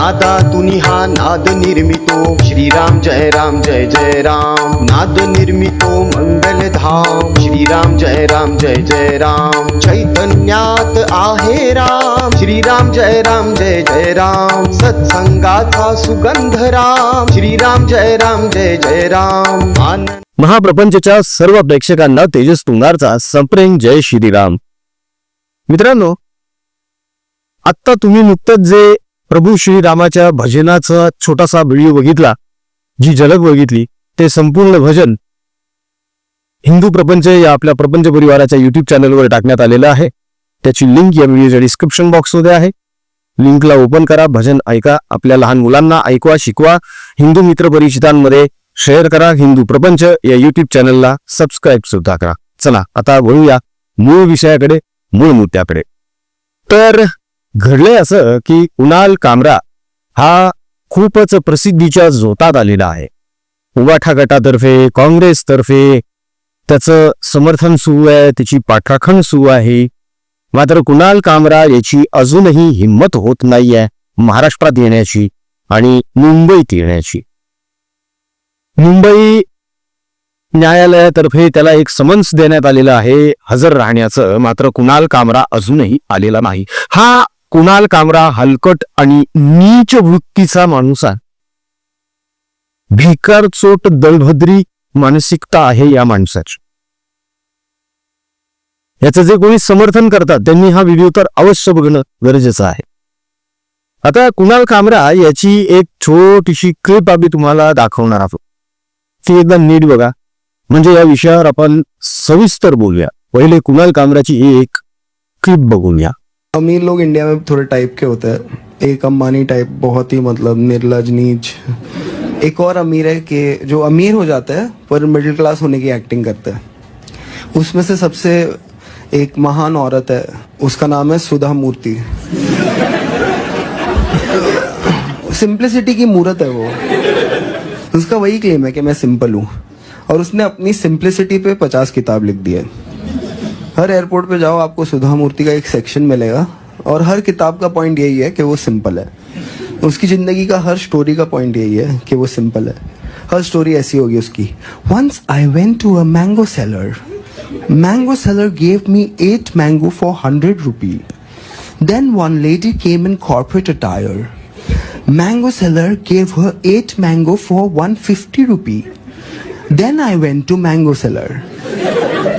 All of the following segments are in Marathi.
नादा तुनी हा नाद निर्मितो। श्रीराम जय राम जय जय राम। नाद निर्मितो मंगलधाम श्रीराम जय राम जय जय राम। चैतन्यात आहे राम। श्रीराम जय राम जय जय राम। सत्संगाचा सुगंध राम। श्रीराम जय राम जय जय राम। महाप्रपंचच्या सर्व प्रेक्षकांना तेजस तुंगारचा संप्रेम जय श्रीराम. मित्रांनो आत्ता तुम्ही नुकतंच जे प्रभू श्रीरामाच्या भजनाचा छोटासा व्हिडिओ बघितला जी झलक बघितली ते संपूर्ण भजन हिंदू प्रपंच या आपल्या प्रपंच परिवाराच्या युट्यूब चॅनलवर टाकण्यात आलेलं आहे. त्याची लिंक या व्हिडिओच्या डिस्क्रिप्शन बॉक्समध्ये आहे. लिंकला ओपन करा भजन ऐका आपल्या लहान मुलांना ऐकवा शिकवा हिंदू मित्र परिचितांमध्ये शेअर करा हिंदू प्रपंच या युट्यूब चॅनलला सबस्क्राईब सुद्धा करा. चला आता वळूया मूळ विषयाकडे मूळ मुद्द्याकडे. तर घडले असं की कुणाल कामरा हा खूपच प्रसिद्धीच्या झोतात आलेला आहे. उवाठा गटातर्फे काँग्रेसतर्फे त्याचं समर्थन सुरू आहे त्याची पाठराखण सुरू आहे. मात्र कुणाल कामरा याची अजूनही हिंमत होत नाहीये महाराष्ट्रात येण्याची आणि मुंबईत येण्याची. मुंबई न्यायालयातर्फे त्याला एक समन्स देण्यात आलेलं आहे. हजर राहण्याचं मात्र कुणाल कामरा अजूनही आलेला नाही. हा कुणाल कामरा हलकट आणि नीच वृत्तीचा माणूस आहे. भिकार चोट मानसिकता आहे या माणसाची. याचं जे कोणी समर्थन करतात त्यांनी हा व्हिडिओ तर अवश्य बघणं गरजेचं आहे. आता कुणाल कामरा याची एक छोटीशी क्लिप आम्ही तुम्हाला दाखवणार आहोत. ती एकदा नीट बघा. म्हणजे या विषयावर आपण सविस्तर बोलूया. पहिले कुणाल कामराची एक क्लिप बघूया अमीर लोग इंडिया में थोड़े टाइप के होते हैं। एक अंबानी टाइप बहुत ही मतलब निर्लज, नीच। एक और अमीर है कि जो अमीर हो जाता है, पर मिडिल क्लास होने की एक्टिंग करता है। उसमें से सबसे एक महान औरत है। उसका नाम है सुधा मूर्ति। सिंप्लिसिटी की मूर्त है वो। उसका वही क्लेम है कि मैं सिंपल हूँ। और उसने अपनी सिंप्लिसिटी पे पचास किताब लिख दी है। हर एयरपोर्ट पे जाओ, आपको सुधा मूर्ति का एक सेक्शन मिलेगा और हर किताब का पॉइंट यही है कि वो सिंपल है। उसकी ज़िंदगी का, हर स्टोरी का पॉइंट यही है कि वो सिंपल है। हर स्टोरी ऐसी होगी उसकी। Once I went to a mango seller mango seller gave me eight mango for hundred rupee then one lady came in corporate attire Mango seller gave her 8 mango for 150 rupee. Then I went to mango seller.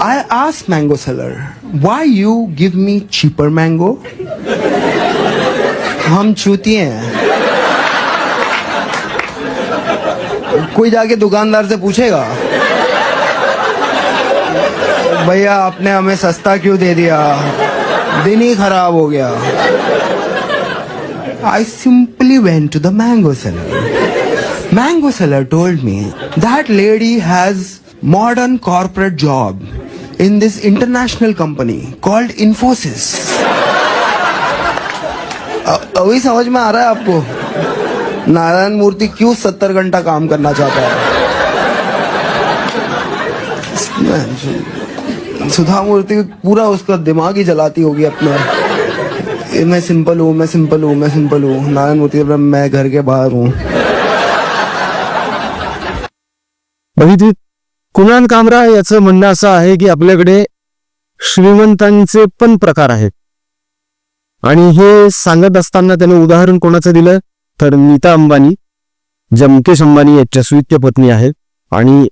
I asked mango seller, why you give me cheaper mango? हम चूतिए हैं कोई जाके दुकानदार से पूछेगा भैया आपने हमें सस्ता क्यों दे दिया दिन ही खराब हो गया I simply went to the mango seller. Mango seller told me that lady has modern corporate job in this international company called Infosys. अभी समझ में आ रहा है आपको? नारायण मूर्ति क्यों सत्तर घंटा काम करना चाहता है? सुधा मूर्ति पूरा उसका दिमाग ही जलाती होगी अपना। मैं सिंपल हूँ, मैं सिंपल हूँ, मैं सिंपल हूँ। नारायण मूर्ति मैं घर के बाहर हूँ। कुणाल कामरा याचं म्हणणं असं आहे की आपल्याकडे श्रीमंतांचे पण प्रकार आहेत. आणि हे सांगत असताना त्याने उदाहरण कोणाचं दिलं? तर नीता अंबानी जमकेश अंबानी याच्या सुवित्य पत्नी आहेत आणि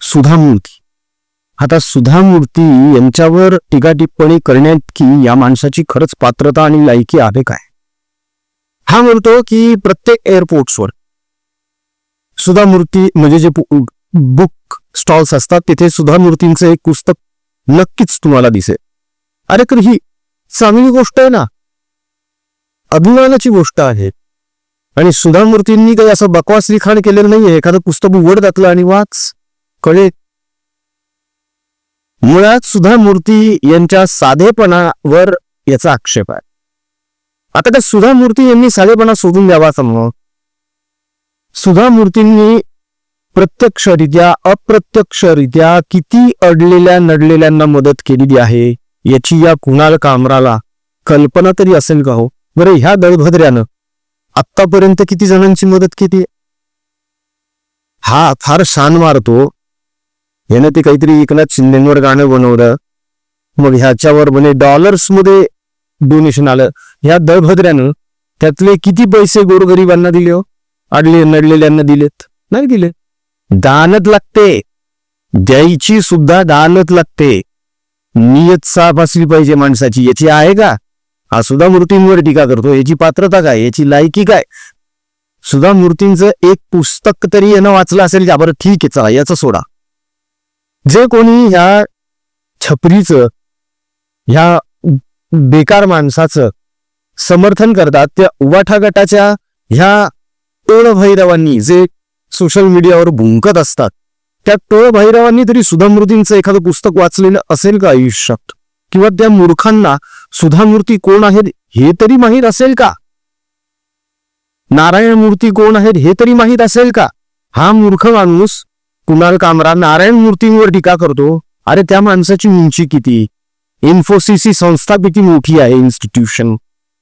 सुधा मूर्ती. आता सुधा मूर्ती यांच्यावर टीका टिप्पणी करण्यात की या माणसाची खरंच पात्रता आणि लायकी आहे काय? हा म्हणतो की प्रत्येक एअरपोर्ट्सवर सुधा मूर्ती म्हणजे जे बुक स्टॉल्स असतात तिथे सुधा मूर्तींचं एक पुस्तक नक्कीच तुम्हाला दिसेल. अरे तर ही चांगली गोष्ट आहे ना. अभिमानाची गोष्ट आहे. आणि सुधा मूर्तींनी काही असं बकवास लिखाण केलेलं नाहीये. एखादं पुस्तक उघड घातलं आणि वाच. कळे. मुळात सुधा मूर्ती यांच्या साधेपणावर याचा आक्षेप आहे. आता त्या सुधा मूर्ती यांनी साधेपणा सोडून द्यावा समोर सुधा मूर्तींनी प्रत्यक्षरित्या अप्रत्यक्षरित्या किती अडलेल्या नडलेल्यांना मदत केलेली आहे याची या कुणाल कामराला कल्पना तरी असेल का हो? बरं ह्या दळभद्र्यानं आतापर्यंत किती जणांची मदत केली? हा फार शान मारतो. यानं ते काहीतरी एकनाथ शिंदेवर गाणं बनवलं. मग ह्याच्यावर म्हणे डॉलर्समध्ये डोनेशन आलं. ह्या दळभद्र्यानं त्यातले किती पैसे गोरगरिबांना दिले हो? अडले नडलेल्यांना दिलेत. नाही दिले दानत लागते. द्यायची सुद्धा दानत लागते. नियत साफ असली पाहिजे माणसाची याची आहे का? हा सुधा मूर्तींवर टीका करतो याची पात्रता काय याची लायकी काय? सुधा मूर्तींचं एक पुस्तक तरी यानं वाचलं असेल का बरं ठीक आहे चला याचं सोडा. जे कोणी ह्या छपरीचं ह्या बेकार माणसाचं समर्थन करतात त्या उवाठा गटाच्या ह्या ओळभैरवांनी जे सोशल मीडियावर भुंकत असतात. त्या टोळ भैरवांनी तरी सुधामूर्तींचं एखादं पुस्तक वाचलेलं असेल का आयुष्यात? किंवा त्या मूर्खांना सुधामूर्ती कोण आहेत हे तरी माहीत असेल का? नारायण मूर्ती कोण आहेत हे तरी माहीत असेल का? हा मूर्ख माणूस कुणाल कामरा नारायण मूर्तींवर टीका करतो? अरे त्या माणसाची उंची किती? इन्फोसिस ही संस्था किती मोठी आहे इन्स्टिट्यूशन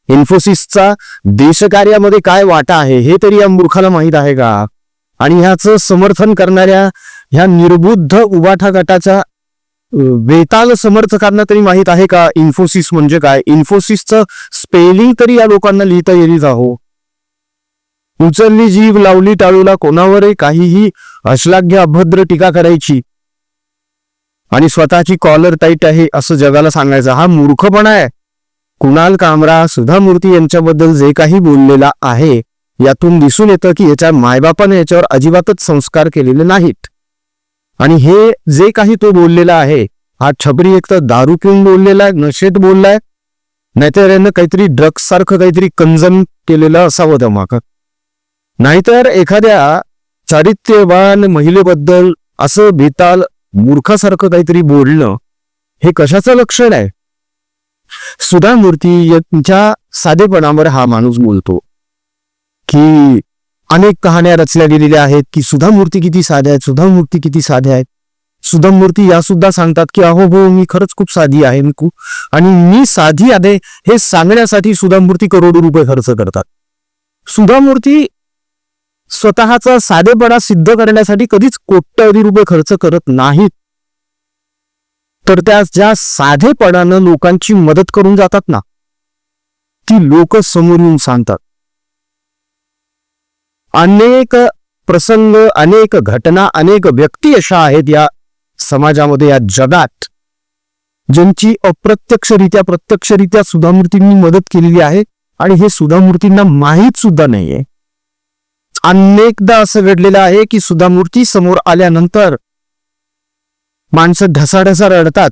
इन्फोसिसचा देशकार्यामध्ये काय वाटा आहे हे तरी या मूर्खाला माहीत आहे का? आणि ह्याचं समर्थन करणाऱ्या ह्या निर्बुद्ध उबाठा गटाच्या वेताल बेताल समर्थकांना तरी माहीत आहे का? इन्फोसिस म्हणजे काय? इन्फोसिसचं स्पेलिंग तरी या लोकांना लिहिता येईल जाहो उचलली जीव लावली टाळूला कोणावरही काहीही अश्लाघ्य अभद्र टीका करायची. आणि स्वतःची कॉलर टाईट आहे असं जगाला सांगायचं. हा मूर्खपणा आहे. कुणाल कामरा सुधा मूर्ती यांच्याबद्दल जे काही बोललेला आहे यातून दिसून येतं की याच्या मायबापाने याच्यावर अजिबातच संस्कार केलेले नाहीत. आणि हे जे काही तो बोललेला आहे हा छबरी एक तर दारू पिऊन बोललेला आहे नशेत बोललाय नाहीतर यानं काहीतरी ड्रग्स सारखं काहीतरी कन्झम केलेलं असावं धमाक नाहीतर एखाद्या चारित्र्यवान महिलेबद्दल असं बेताल मूर्खासारखं काहीतरी बोलणं हे कशाचं लक्षण आहे? सुधा मूर्ती यांच्या साधेपणावर हा माणूस बोलतो. की अनेक कहाण्या रचल्या गेलेल्या आहेत की सुधा मूर्ती किती साध्या आहेत सुधा मूर्ती किती साध्या आहेत. सुधा मूर्ती या सुद्धा सांगतात की अहो हो मी खरंच खूप साधी आहे मी खूप आणि मी साधी आहे हे सांगण्यासाठी सुधा मूर्ती करोडो रुपये खर्च करतात. सुधा मूर्ती स्वतःचा साधेपणा सिद्ध करण्यासाठी कधीच कोट्यवधी रुपये खर्च करत नाहीत. तर त्या ज्या साधेपणानं लोकांची मदत करून जातात ना ती लोक समोर येऊन सांगतात. अनेक प्रसंग अनेक घटना अनेक व्यक्ती अशा आहेत या समाजामध्ये या जगात ज्यांची अप्रत्यक्षरित्या प्रत्यक्षरित्या सुधामूर्तींनी मदत केलेली आहे आणि हे सुधामूर्तींना माहीत सुद्धा नाहीये. अनेकदा असं घडलेलं आहे की सुधामूर्ती समोर आल्यानंतर माणसं ढसाढसा रडतात.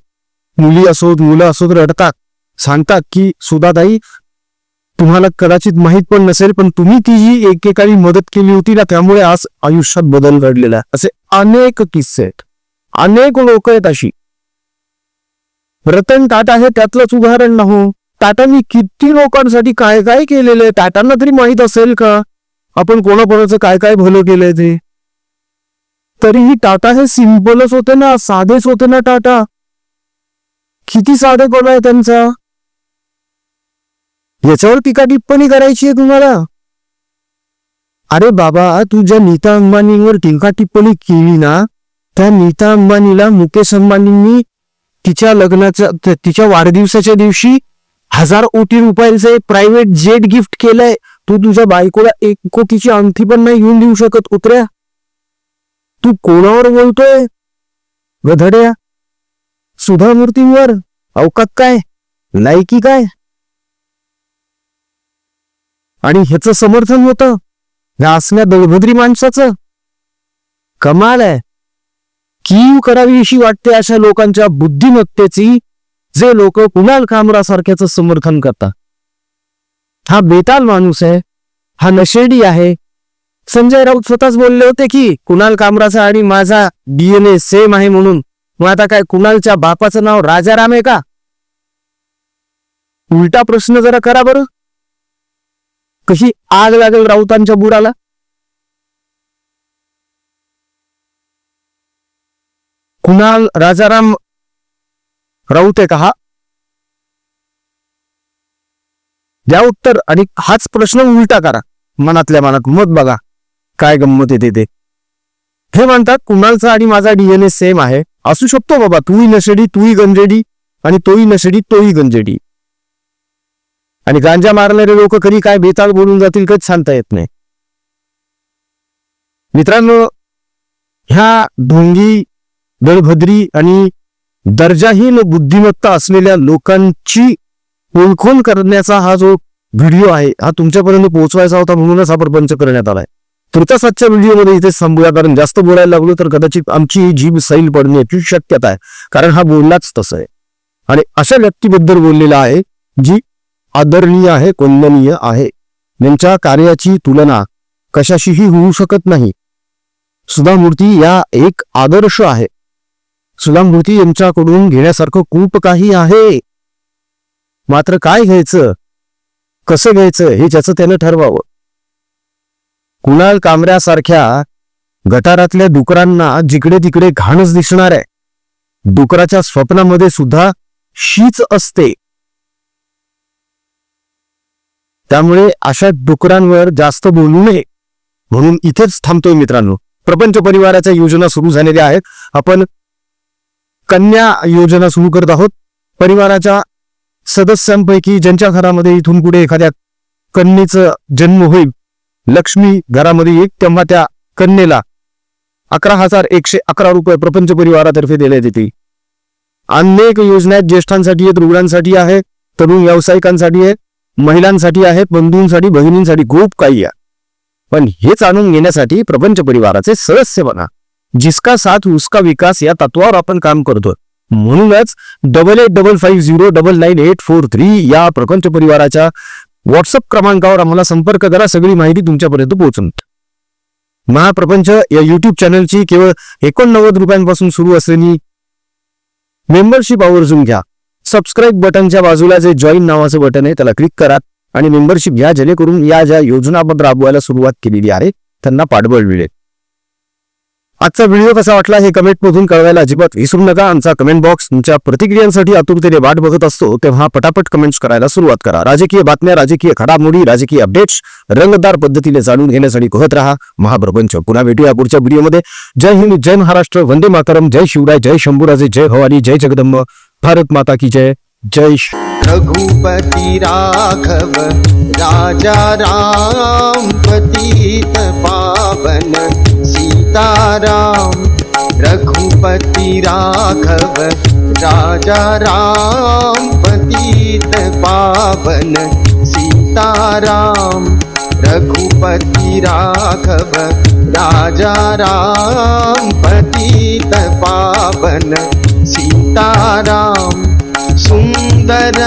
मुली असोत मुलं असोत रडतात. सांगतात की सुधाताई तुम्हाला कदाचित माहीत पण नसेल पण तुम्ही ती जी एकेकाळी मदत केली होती ना त्यामुळे आज आयुष्यात बदल घडलेला आहे. असे अनेक किस्से आहेत. अनेक लोक आहेत अशी. रतन टाटा हे त्यातलंच उदाहरण नहो टाटांनी किती लोकांसाठी काय काय केलेलं आहे टाटांना तरी माहीत असेल का? आपण कोणाकोणाचं काय काय भलं केलंय ते? तरीही टाटा हे सिम्पलच होते ना साधेच होते ना टाटा. किती साधे कोण आहे त्यांचा? याच्यावर टीका टिप्पणी करायची आहे तुम्हाला? अरे बाबा तू ज्या नीता अंबानींवर टीका टिप्पणी केली ना त्या नीता अंबानीला मुकेश अंबानींनी तिच्या लग्नाच्या तिच्या वाढदिवसाच्या दिवशी हजार कोटी रुपयांचे प्रायव्हेट जेट गिफ्ट केलंय. तू तुझ्या बायकोला एक कोटीची अंगठी पण नाही घेऊन देऊ शकत उतऱ्या तू कोणावर बोलतोय? गधड्या. सुधा मूर्तींवर अवकात काय? लायकी काय? आणि ह्याचं समर्थन होतं. ह्या असल्या दळभद्री माणसाचं. कमाल आहे. कीव करावी अशी वाटते अशा लोकांच्या बुद्धिमत्तेची जे लोक कुणाल कामरा सारख्याचं समर्थन करतात. हा बेताल माणूस आहे. हा नशेडी आहे. संजय राऊत स्वतःच बोलले होते की कुणाल कामराचा आणि माझा डीएनए सेम आहे म्हणून. मग आता काय कुणालच्या बापाचं नाव राजाराम आहे का? उलटा प्रश्न जरा करा बरं. कशी आग लागेल राऊतांच्या बुडाला? कुणाल राजाराम राऊत आहे का हा? द्या उत्तर आणि हाच प्रश्न उलटा करा. मनातल्या मनात मत बघा. काय गंमत येते ते हे म्हणतात कुणालचा आणि माझा डीएनए सेम आहे. असू शकतो बाबा तूही नशेडी तूही गंजेडी आणि तोही नशेडी तोही गंजेडी. आणि गांजा मारणारे लोक कधी काय बेताल बोलून जातील काहीच सांगता येत नाही. मित्रांनो ह्या ढोंगी दळभद्री आणि दर्जाहीन बुद्धिमत्ता असलेल्या लोकांची ओळखून करण्याचा हा जो व्हिडिओ आहे हा तुमच्यापर्यंत पोहोचवायचा होता म्हणूनच हा प्रपंच करण्यात आलाय. तुमच्या सातच्या व्हिडिओमध्ये इथे थांबूया कारण जास्त बोलायला लागलो तर कदाचित आमची ही जीभ सैल पडण्याची शक्यता आहे कारण हा बोललाच तसं आहे. आणि अशा व्यक्तीबद्दल बोललेला आहे जी आदरणीय आहे कोंदनीय आहे. यांच्या कार्याची तुलना कशाशीही होऊ शकत नाही. सुधा मूर्ती या एक आदर्श आहे. सुधा मूर्ती यांच्याकडून घेण्यासारखं खूप काही आहे. मात्र काय घ्यायचं? कसं घ्यायचं हे ज्याचं त्यानं ठरवावं? कुणाल कांबऱ्यासारख्या गटारातल्या डुकरांना जिकडे तिकडे घाणच दिसणार आहे डुकराच्या स्वप्नामध्ये सुद्धा शीच असते. त्यामुळे अशा डुकरांवर जास्त बोलू नये. म्हणून इथेच थांबतोय मित्रांनो. प्रपंच परिवाराच्या योजना सुरू झालेल्या आहेत. आपण कन्या योजना सुरू करत आहोत. परिवाराच्या सदस्यांपैकी ज्यांच्या घरामध्ये इथून पुढे एखाद्या कन्येचं जन्म होईल लक्ष्मी घरामध्ये येईल तेव्हा त्या कन्येला अकरा हजार एकशे अकरा रुपये प्रपंच परिवारातर्फे देण्यात येतील. अनेक योजना आहेत. ज्येष्ठांसाठी आहेत रुग्णांसाठी आहे तरुण व्यावसायिकांसाठी आहे महिलांसाठी आहेत बंधूंसाठी बहिणींसाठी खूप काही आहे. पण हे जाणून घेण्यासाठी प्रपंच परिवाराचे सदस्य बना. जिसका साथ उसका विकास या तत्वावर आपण काम करतो म्हणूनच double eight double five zero double nine eight four three या प्रपंच परिवाराच्या व्हॉट्सअप क्रमांकावर आम्हाला संपर्क करा सगळी माहिती तुमच्यापर्यंत पोहोचून. महाप्रपंच या युट्यूब चॅनलची केवळ एकोणनव्वद रुपयांपासून सुरू असलेली मेंबरशिप आवर्जून घ्या. सबस्क्राईब बटनच्या बाजूला जे जॉईन नावाचं बटन आहे त्याला क्लिक करा. आणि मेंबरशिप घ्या जेणेकरून या ज्या योजनाबद्दल राबवायला सुरुवात केलेली आहे त्यांना पाठबळ मिळेल. आजचा व्हिडिओ कसा वाटला हे कमेंट मधून कळवायला अजिबात विसरू नका. आमचा कमेंट बॉक्स तुमच्या प्रतिक्रियांसाठी आतुरतेने वाट बघत असतो. तेव्हा पटापट कमेंट्स करायला सुरुवात करा. राजकीय बातम्या राजकीय घडामोडी राजकीय अपडेट्स रंगदार पद्धतीने जाणून घेण्यासाठी कहत रहा. महाप्रपंच. पुन्हा भेटूया पुढच्या व्हिडिओमध्ये जय हिंद जय महाराष्ट्र. वंदे मातरम. जय शिवराय जय शंभूराजे जय भवानी जय जगदंब. ભારત માતા કી જય. જય રઘુપતિ રાઘવ, રાજા રામ પતિત પાવન સીતારામ. રઘુપતિ રાઘવ, રાજા રામ પતિત પાવન સીતારામ. રઘુપતિ રાઘવ, રાજા રામ પતિત પાવન தாராம் சுந்தர